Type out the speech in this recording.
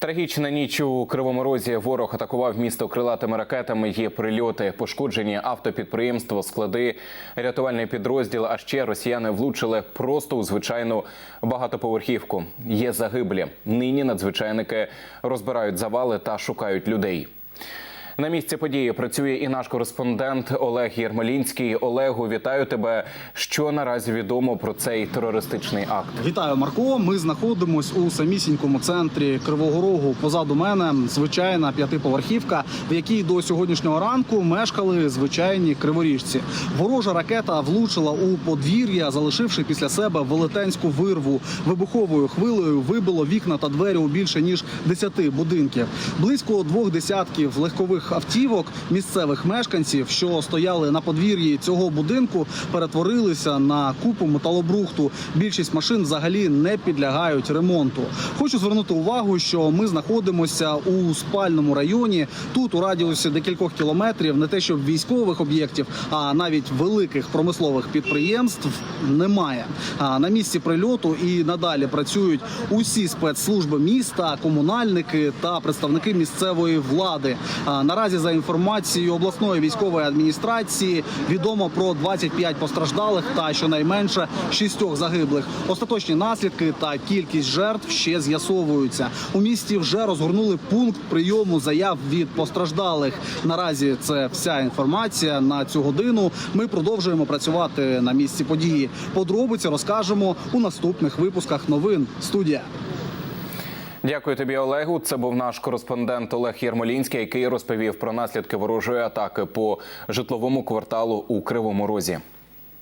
Трагічна ніч у Кривому Розі. Ворог атакував місто крилатими ракетами. Є прильоти, пошкоджені автопідприємство, склади, рятувальний підрозділ. А ще росіяни влучили просто у звичайну багатоповерхівку. Є загиблі. Нині надзвичайники розбирають завали та шукають людей. На місці події працює і наш кореспондент Олег Єрмолінський. Олегу, вітаю тебе. Що наразі відомо про цей терористичний акт? Вітаю, Марко. Ми знаходимось у самісінькому центрі Кривого Рогу. Позаду мене звичайна п'ятиповерхівка, в якій до сьогоднішнього ранку мешкали звичайні криворіжці. Ворожа ракета влучила у подвір'я, залишивши після себе велетенську вирву. Вибуховою хвилею вибило вікна та двері у більше ніж 10 будинків. Близько двох десятків легкових автівок місцевих мешканців, що стояли на подвір'ї цього будинку, перетворилися на купу металобрухту. Більшість машин взагалі не підлягають ремонту. Хочу звернути увагу, що ми знаходимося у спальному районі. Тут у радіусі декількох кілометрів не те, щоб військових об'єктів, а навіть великих промислових підприємств немає. А на місці прильоту і надалі працюють усі спецслужби міста, комунальники та представники місцевої влади. Наразі, за інформацією обласної військової адміністрації, відомо про 25 постраждалих та щонайменше шістьох загиблих. Остаточні наслідки та кількість жертв ще з'ясовуються. У місті вже розгорнули пункт прийому заяв від постраждалих. Наразі це вся інформація на цю годину. Ми продовжуємо працювати на місці події. Подробиці розкажемо у наступних випусках новин. Студія. Дякую тобі, Олегу. Це був наш кореспондент Олег Єрмолінський, який розповів про наслідки ворожої атаки по житловому кварталу у Кривому Розі.